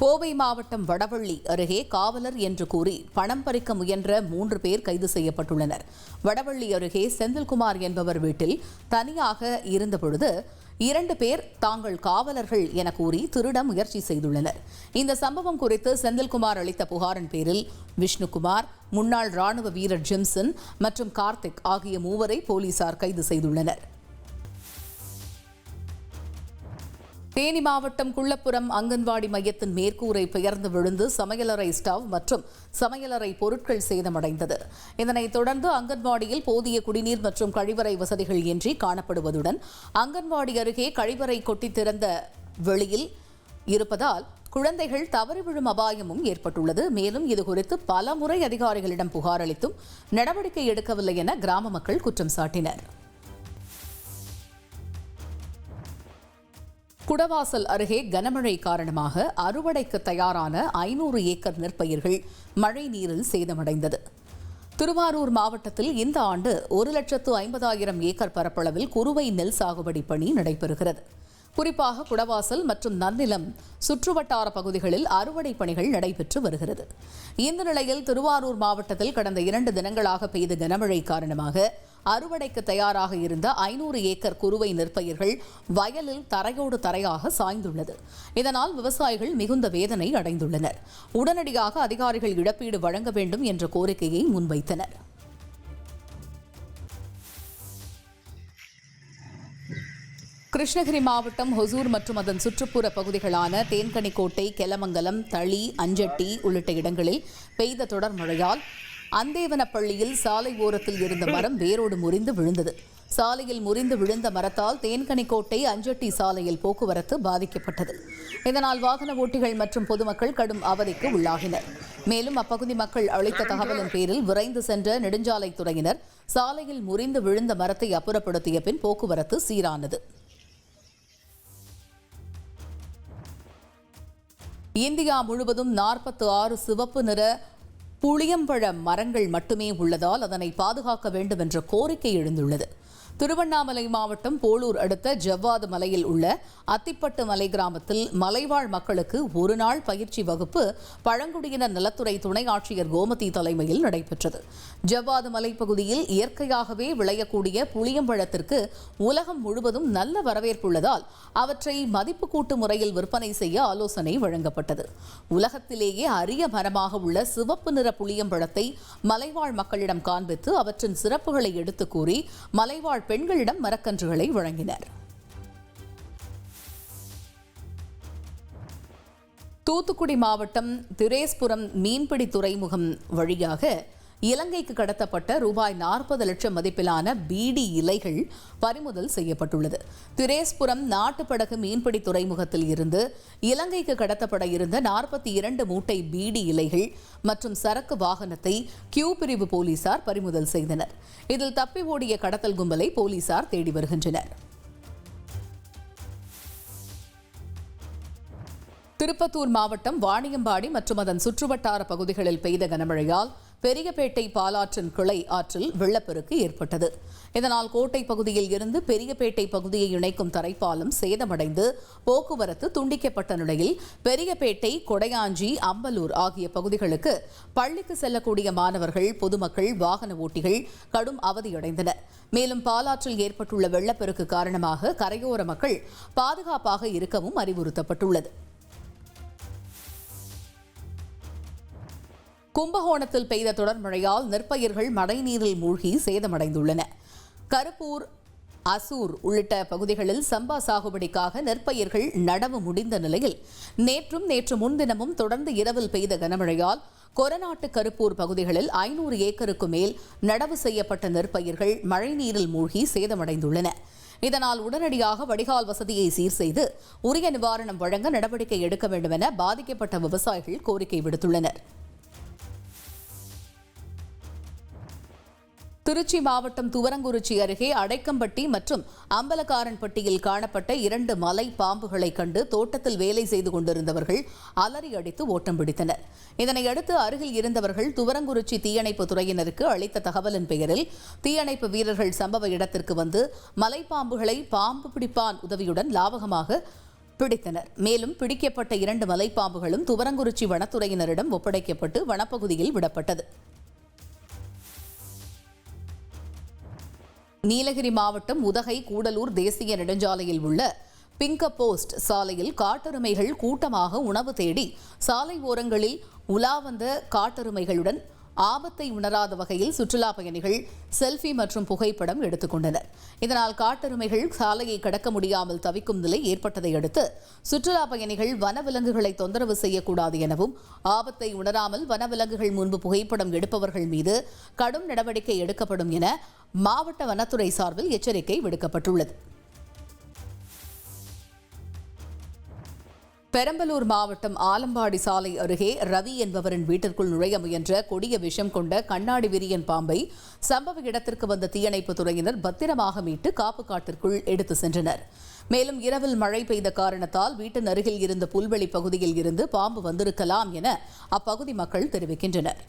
கோவை மாவட்டம் வடவள்ளி அருகே காவலர் என்று கூறி பணம் பறிக்க முயன்ற மூன்று பேர் கைது செய்யப்பட்டுள்ளனர். வடவள்ளி அருகே செந்தில்குமார் என்பவர் வீட்டில் தனியாக இருந்தபொழுது இரண்டு பேர் தாங்கள் காவலர்கள் என கூறி திருட முயற்சி செய்துள்ளனர். இந்த சம்பவம் குறித்து செந்தில்குமார் அளித்த புகாரின் பேரில் விஷ்ணுகுமார் முன்னாள் ராணுவ வீரர் ஜிம்சன் மற்றும் கார்த்திக் ஆகிய மூவரை போலீசார் கைது செய்துள்ளனர். தேனி மாவட்டம் குள்ளப்புறம் அங்கன்வாடி மையத்தின் மேற்கூரை பெயர்ந்து விழுந்து சமையலறை ஸ்டவ் மற்றும் சமையலறை பொருட்கள் சேதமடைந்தது. இதனைத் தொடர்ந்து அங்கன்வாடியில் போதிய குடிநீர் மற்றும் கழிவறை வசதிகள் இன்றி காணப்படுவதுடன் அங்கன்வாடி அருகே கழிவறை கொட்டி திறந்த வெளியில் இருப்பதால் குழந்தைகள் தவறி விழும் அபாயமும் ஏற்பட்டுள்ளது. மேலும் இதுகுறித்து பல முறை அதிகாரிகளிடம் புகார் அளித்தும் நடவடிக்கை எடுக்கவில்லை என கிராம மக்கள் குற்றம் சாட்டினர். குடவாசல் அருகே கனமழை காரணமாக அறுவடைக்கு தயாரான ஐநூறு ஏக்கர் நெற்பயிர்கள் மழை நீரில் சேதமடைந்தது. திருவாரூர் மாவட்டத்தில் இந்த ஆண்டு ஒரு லட்சத்து ஐம்பதாயிரம் ஏக்கர் பரப்பளவில் குறுவை நெல் சாகுபடி பணி நடைபெறுகிறது. குறிப்பாக குடவாசல் மற்றும் நன்னிலம் சுற்றுவட்டார பகுதிகளில் அறுவடை பணிகள் நடைபெற்று வருகிறது. இந்த நிலையில் திருவாரூர் மாவட்டத்தில் கடந்த இரண்டு தினங்களாக பெய்த கனமழை காரணமாக அறுவடைக்கு தயாராக இருந்த ஐநூறு ஏக்கர் குறுவை நெற்பயிர்கள் வயலில் தரையோடு தரையாக சாய்ந்துள்ளது. இதனால் விவசாயிகள் மிகுந்த வேதனை அடைந்துள்ளனர். உடனடியாக அதிகாரிகள் இழப்பீடு வழங்க வேண்டும் என்ற கோரிக்கையை முன்வைத்தனர். கிருஷ்ணகிரி மாவட்டம் ஹொசூர் மற்றும் அதன் சுற்றுப்புற பகுதிகளான தேன்கனிக்கோட்டை கெலமங்கலம் தளி அஞ்சட்டி உள்ளிட்ட இடங்களில் பெய்த தொடர் மழையால் அந்தேவனப்பள்ளியில் சாலை ஓரத்தில் இருந்த மரம் வேரோடு முறிந்து விழுந்தது. சாலையில் முறிந்து விழுந்த மரத்தால் தேன்கனிக்கோட்டை அஞ்சட்டி சாலையில் போக்குவரத்து பாதிக்கப்பட்டது. இதனால் வாகன ஓட்டிகள் மற்றும் பொதுமக்கள் கடும் அவதிக்கு உள்ளாகினர். மேலும் அப்பகுதி மக்கள் அளித்த தகவலின் பேரில் விரைந்து சென்ற நெடுஞ்சாலைத்துறையினர் சாலையில் முறிந்து விழுந்த மரத்தை அப்புறப்படுத்திய பின் போக்குவரத்து சீரானது. இந்தியா முழுவதும் நாற்பத்து ஆறு சிவப்பு நிற புளியம்பழ மரங்கள் மட்டுமே உள்ளதால் அதனை பாதுகாக்க வேண்டும் என்ற கோரிக்கை எழுந்துள்ளது. திருவண்ணாமலை மாவட்டம் போலூர் அடுத்த ஜவ்வாது மலையில் உள்ள அத்திப்பட்டு மலை கிராமத்தில் மலைவாழ் மக்களுக்கு ஒரு நாள் பயிற்சி வகுப்பு பழங்குடியினர் நலத்துறை துணை ஆட்சியர் கோமதி தலைமையில் நடைபெற்றது. ஜவ்வாது மலைப்பகுதியில் இயற்கையாகவே விளையக்கூடிய புளியம்பழத்திற்கு உலகம் முழுவதும் நல்ல வரவேற்புள்ளதால் அவற்றை மதிப்பு கூட்டு முறையில் விற்பனை செய்ய ஆலோசனை வழங்கப்பட்டது. உலகத்திலேயே அரிய மரமாக உள்ள சிவப்பு நிற புளியம்பழத்தை மலைவாழ் மக்களிடம் காண்பித்து அவற்றின் சிறப்புகளை எடுத்துக் கூறி மலைவாழ் பெண்களிடம் மரக்கன்றுகளை வழங்கினர். தூத்துக்குடி மாவட்டம் திரேஸ்புரம் மீன்பிடி துறைமுகம் வழியாக இலங்கைக்கு கடத்தப்பட்ட ரூபாய் நாற்பது லட்சம் மதிப்பிலான பீடி இலைகள் பறிமுதல் செய்யப்பட்டுள்ளது. திரேஸ்புரம் நாட்டுப்படகு மீன்பிடி துறைமுகத்தில் இருந்து இலங்கைக்கு கடத்தப்பட இருந்த நாற்பத்தி இரண்டு மூட்டை பீடி இலைகள் மற்றும் சரக்கு வாகனத்தை கியூ பிரிவு போலீசார் பறிமுதல் செய்தனர். இதில் தப்பி ஓடிய கடத்தல் கும்பலை போலீசார் தேடி வருகின்றனர். திருப்பத்தூர் மாவட்டம் வாணியம்பாடி மற்றும் அதன் சுற்றுவட்டார பகுதிகளில் பெய்த கனமழையால் பெரியபேட்டை பாலாற்றின் கிளை ஆற்றில் வெள்ளப்பெருக்கு ஏற்பட்டது. இதனால் கோட்டை பகுதியில் இருந்து பெரியபேட்டை பகுதியை இணைக்கும் தரைப்பாலம் சேதமடைந்து போக்குவரத்து துண்டிக்கப்பட்ட நிலையில் பெரியபேட்டை கொடையாஞ்சி அம்பலூர் ஆகிய பகுதிகளுக்கு பள்ளிக்கு செல்லக்கூடிய மாணவர்கள் பொதுமக்கள் வாகன ஓட்டிகள் கடும் அவதியடைந்தனர். மேலும் பாலாற்றில் ஏற்பட்டுள்ள வெள்ளப்பெருக்கு காரணமாக கரையோர மக்கள் பாதுகாப்பாக இருக்கவும் அறிவுறுத்தப்பட்டுள்ளது. கும்பகோணத்தில் பெய்த தொடர் மழையால் நெற்பயிர்கள் மழைநீரில் மூழ்கி சேதமடைந்துள்ளன. கருப்பூர் அசூர் உள்ளிட்ட பகுதிகளில் சம்பா சாகுபடிக்காக நெற்பயிர்கள் நடவு முடிந்த நிலையில் நேற்றும் நேற்று முன்தினமும் தொடர்ந்து இரவில் பெய்த கனமழையால் கொரநாட்டு கருப்பூர் பகுதிகளில் ஐநூறு ஏக்கருக்கு மேல் நடவு செய்யப்பட்ட நெற்பயிர்கள் மழைநீரில் மூழ்கி சேதமடைந்துள்ளன. இதனால் உடனடியாக வடிகால் வசதியை சீர் செய்து உரிய நிவாரணம் வழங்க நடவடிக்கை எடுக்க வேண்டும் என பாதிக்கப்பட்ட விவசாயிகள் கோரிக்கை விடுத்துள்ளனர். திருச்சி மாவட்டம் துவரங்குறிச்சி அருகே அடைக்கம்பட்டி மற்றும் அம்பலக்காரன்பட்டியில் காணப்பட்ட இரண்டு மலை பாம்புகளை கண்டு தோட்டத்தில் வேலை செய்து கொண்டிருந்தவர்கள் அலறி அடித்து ஓட்டம் பிடித்தனர். இதனையடுத்து அருகில் இருந்தவர்கள் துவரங்குறிச்சி தீயணைப்பு துறையினருக்கு அளித்த தகவலின் பெயரில் தீயணைப்பு வீரர்கள் சம்பவ இடத்திற்கு வந்து மலைப்பாம்புகளை பாம்பு பிடிப்பான் உதவியுடன் லாவகமாக பிடித்தனர். மேலும் பிடிக்கப்பட்ட இரண்டு மலைப்பாம்புகளும் துவரங்குறிச்சி வனத்துறையினரிடம் ஒப்படைக்கப்பட்டு வனப்பகுதியில் விடப்பட்டது. நீலகிரி மாவட்டம் உதகை கூடலூர் தேசிய நெடுஞ்சாலையில் உள்ள பிங்க போஸ்ட் சாலையில் காட்டெருமைகள் கூட்டமாக உணவு தேடி சாலை ஓரங்களில் உலா வந்த காட்டெருமைகளுடன் ஆபத்தை உணராத வகையில் சுற்றுலா பயணிகள் செல்ஃபி மற்றும் புகைப்படம் எடுத்துக்கொண்டனர். இதனால் காட்டெருமைகள் சாலையை கடக்க முடியாமல் தவிக்கும் நிலை ஏற்பட்டதை அடுத்து சுற்றுலா பயணிகள் வனவிலங்குகளை தொந்தரவு செய்யக்கூடாது எனவும் ஆபத்தை உணராமல் வனவிலங்குகள் முன்பு புகைப்படம் எடுப்பவர்கள் மீது கடும் நடவடிக்கை எடுக்கப்படும் என மாவட்ட வனத்துறை சார்பில் எச்சரிக்கை விடுக்கப்பட்டுள்ளது. பெரம்பலூர் மாவட்டம் ஆலம்பாடி சாலை அருகே ரவி என்பவரின் வீட்டிற்குள் நுழைய முயன்ற கொடிய விஷம் கொண்ட கண்ணாடி விரியன் பாம்பை சம்பவ இடத்திற்கு வந்த தீயணைப்பு துறையினர் பத்திரமாக மீட்டு காப்பு காட்டிற்குள் எடுத்து சென்றனர். மேலும் இரவில் மழை பெய்த காரணத்தால் வீட்டின் அருகில் இருந்த புல்வெளி பகுதியில் இருந்து பாம்பு வந்திருக்கலாம் என அப்பகுதி மக்கள் தெரிவிக்கின்றனர்.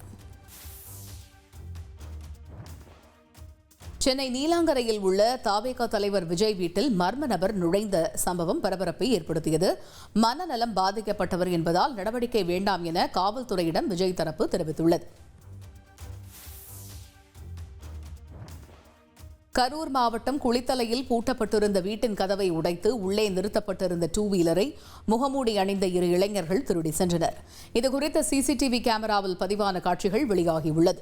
சென்னை நீலாங்கரையில் உள்ள தாவேகா தலைவர் விஜய் வீட்டில் மர்ம நபர் நுழைந்த சம்பவம் பரபரப்பை ஏற்படுத்தியது. மனநலம் பாதிக்கப்பட்டவர் என்பதால் நடவடிக்கை வேண்டாம் என காவல்துறையிடம் விஜய் தரப்பு தெரிவித்துள்ளது. கரூர் மாவட்டம் குளித்தலையில் பூட்டப்பட்டிருந்த வீட்டின் கதவை உடைத்து உள்ளே நிறுத்தப்பட்டிருந்த டூ வீலரை முகமூடி அணிந்த இரு இளைஞர்கள் திருடி சென்றனர். இதுகுறித்த சிசிடிவி கேமராவில் பதிவான காட்சிகள் வெளியாகியுள்ளது.